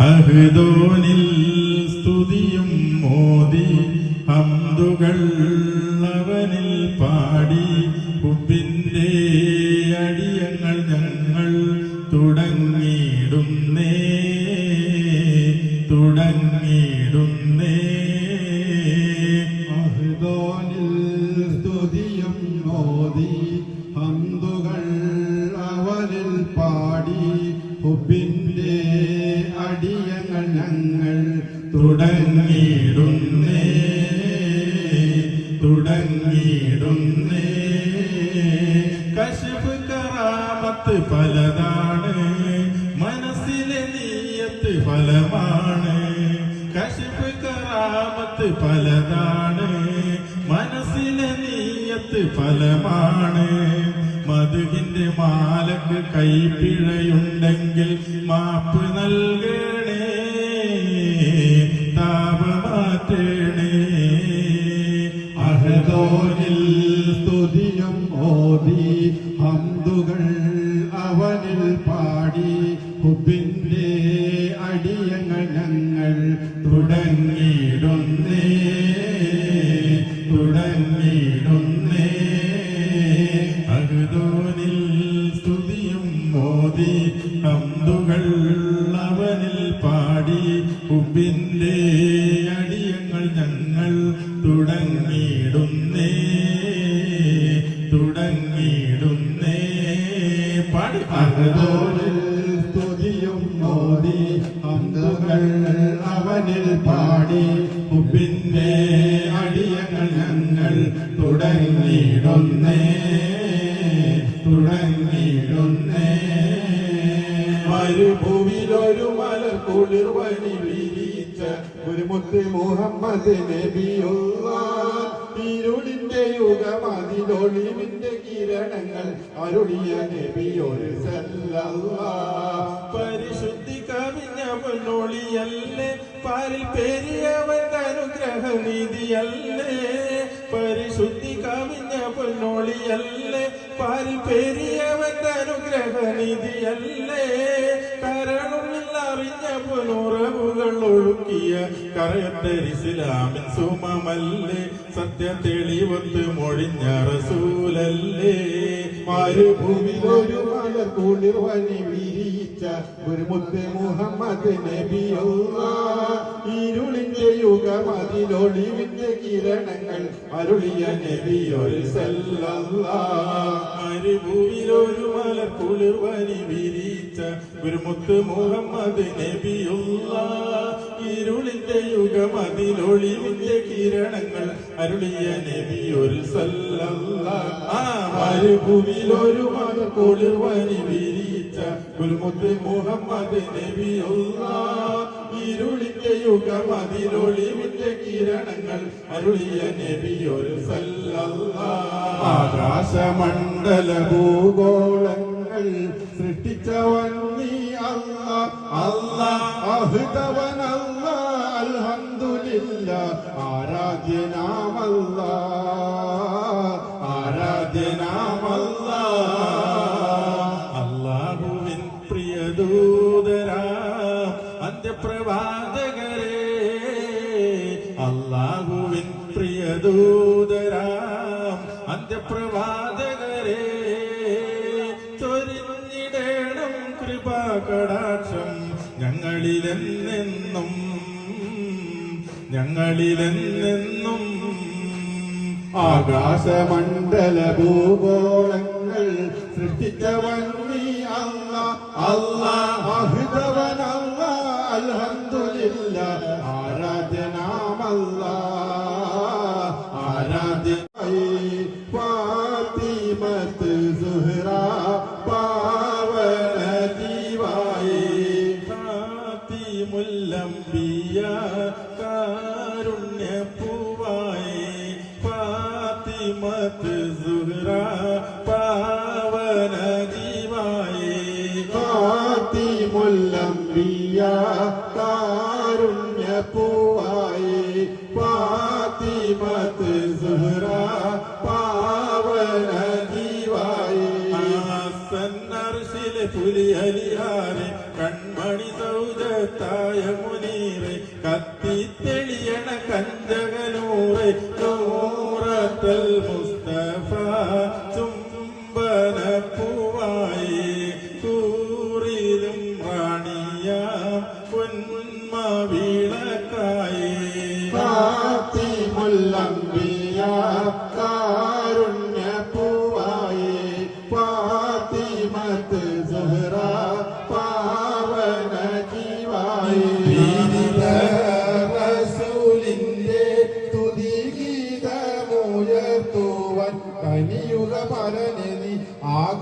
അഹ്ദോനിൽ സ്തുതിയും മോദി ഹംദുകൾ അവനിൽ പാടി ഉപ്പിന്റെ അടിയങ്ങൾ ഞങ്ങൾ തുടങ്ങിയിടുന്നേ തുടങ്ങിയിടുന്നേ ഫലമാണ്. മധുവിന്റെ മാലക്ക് കൈപ്പിഴയുണ്ടെങ്കിൽ മാപ്പ് നൽകണേ. താപമാറ്റണേ. അഹദോനിൽ സ്തുതിയും ഓതി ഹന്തുകൾ അഹദോനിൽ മോദി ഹന്തുകൾ അവനിൽ പാടി. ഹുബിന്റെ അടിയങ്ങൾ ഞങ്ങൾ തുടങ്ങിയിടുന്നേ തുടങ്ങിയിടുന്നേ. മരുഭൂവിലൊരു മല കുളിർവനി വിരിച്ച ഒരു മുഹമ്മദ് നബിയുള്ള ഇരുളിന്റെ യുഗം അതിലൊളിവിന്റെ കിരണങ്ങൾ അരുളിയ നബിയൊരു പരിശുദ്ധി കവിഞ്ഞ കവിഞ്ഞവനൊളിയല്ലേ? പാലിൽ പെരിയവൻ അനുഗ്രഹ നിധിയല്ലേ പരിശുദ്ധി കവിഞ്ഞ പൊന്നോളിയല്ലേ പാലിൽ പെരിയവൻ അനുഗ്രഹ ഒഴുക്കിയ കറയത്തരിസിലാമിൻ സുമമല്ലേ? സത്യ തെളിവത്ത് മൊഴിഞ്ഞ റസൂലല്ലേ? മരുഭൂമിയിലൊരു മല കുളിർവനി വിരിച്ച ഒരു മുത്ത് മുഹമ്മദ് നബിയുള്ള ഇരുളിന്റെ യുഗം അതിലൊളിവിന്റെ കിരണങ്ങൾ അരുളിയ നബിയൊരു മരുഭൂമിയിലൊരു മല കുളിർവനി വിരിച്ച ഒരു മുത്ത് മുഹമ്മദ് നബിയുള്ള ഇരുളിന്റെ യുഗം അതിലൊളിവിന്റെ കിരണങ്ങൾ. അരുളിയ നബി ഒരു മരുഭൂമിയിലൊരു മല കുളിർവനി വിരിച്ച ഒരു മുത്ത് മുഹമ്മദ് നബിയുള്ള. ഇരുളിന്റെ യുഗം അതിലൊളിവിന്റെ കിരണങ്ങൾ. അരുളിയ നബി ഒരു സല്ല ആകാശമണ്ഡല ഭൂഗോളങ്ങൾ സൃഷ്ടിച്ചവൻ നീ അല്ല അല്ല അഹുതവനല്ല അൽഹന്തുലില്ല ആരാധ്യനാമല്ല ആരാധ്യനാമല്ല. അല്ലാഹുവിൻ പ്രിയദൂതരാ അന്ത്യപ്രവാചകരെ അല്ലാഹുവിൻ പ്രിയദൂതരാ അന്ത്യപ്രവാചകരെ. കൃപാകടാക്ഷം ഞങ്ങളിലെന്നെന്നും ഞങ്ങളിലെന്നെന്നും ആകാശമണ്ഡല ഭൂഗോളങ്ങൾ സൃഷ്ടിച്ചവൻ നീ അല്ല അല്ല. ഫാത്തിമുല്ലംബിയ കാരുണ്യപൂവായി ഫാത്തിമത്ത് സുഹ്റ പാവന ജീവായി സന്നർശിലെ പുലിയലിയാറെ കൺമണി സൗജത്ത കതിരായ മുനീറെ കത്തിത്തെളിയണ കഞ്ചകനൂറെ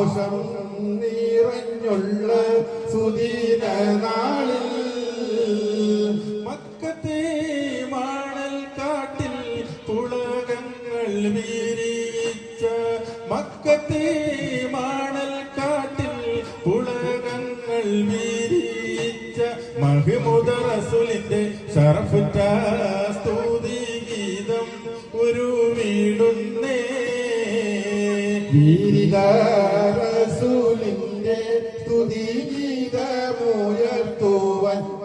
ആഘോഷം നിറഞ്ഞുള്ള സുദീന നാളിൽ. മക്കത്തെ മാണൽ കാട്ടിൽ പുളകങ്ങൾ വീരിച്ച മക്കത്തെ വീരിതരസൂലിന്റെ സ്തുതിഗീതമുയർത്തുവൻ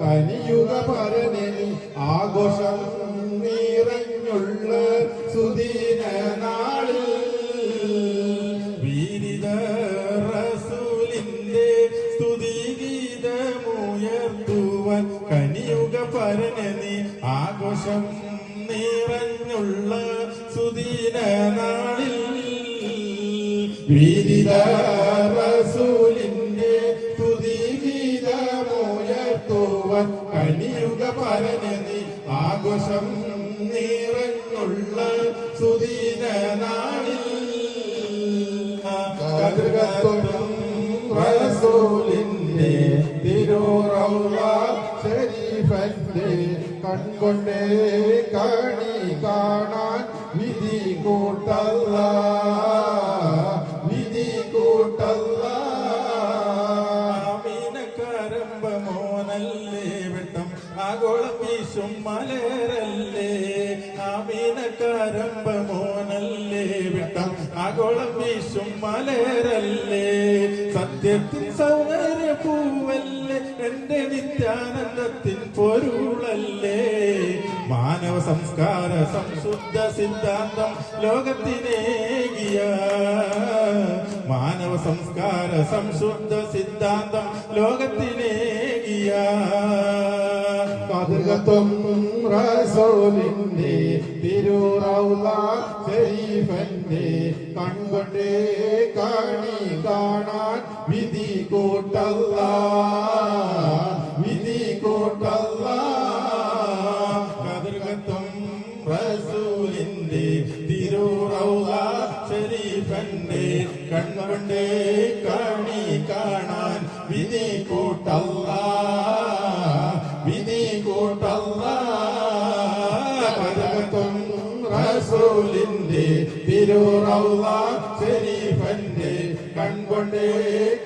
കനിയുക പരനനി ആഘോഷം നിറഞ്ഞുള്ള സുദീന നാളിൽ. വീരിത റസൂലിന്റെ സ്തുതിഗീതമുയർത്തുവാൻ കനിയുഗ പരനനി ആഘോഷം വീരിതരസൂലിന്റെ സ്തുതിഗീതമുയർത്തുവൻ കനിയുക പരനനി ആഘോഷം നിറഞ്ഞുള്ള സുദീന നാളിൽ റസൂലിന്റെ തിരുറൗള ശരീഫന്റെ കൺകൊണ്ടേ കാണി കാണാൻ വിധി കൂട്ടല്ല. ആമീനക്കാരമ്പ മോനല്ലേ വെട്ടം. ആഗോളം വീശും മലേരല്ലേ. ആമീനക്കാരമ്പ മോനല്ലേ വെട്ടം. ആഗോളം വീശും മലേരല്ലേ. സത്യത്തിൻ സൗന്ദര്യ പൂവല്ലേ. എന്റെ നിത്യാനന്ദത്തിൻ പൊരുളല്ലേ. മാനവ സംസ്കാര സംശുദ്ധ സിദ്ധാന്തം ലോകത്തിനേകിയ മാനവ സംസ്കാര സംശുദ്ധ സിദ്ധാന്തം ലോകത്തിലേകിയ കതിർകത്വം റസൂലിന്റെ കൺകൊണ്ടേ കാണി കാണാൻ വിധി കൂട്ടല്ല. വിധി കൂട്ടല്ല. കതിർകത്വം റസൂലിന്റെ ഷരീഫന്റെ കണി കാണി കാണാൻ വിധി കൂട്ടല്ല. വിധി കൂട്ടല്ല. കതിർകത്വം റസൂലിന്റെ തിരുറൗള ശരീഫന്റെ കൺകൊണ്ടേ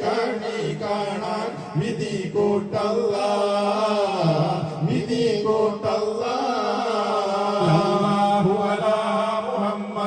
കണി കാണാൻ വിധി കൂട്ടല്ല. വിധി കൂട്ടല്ല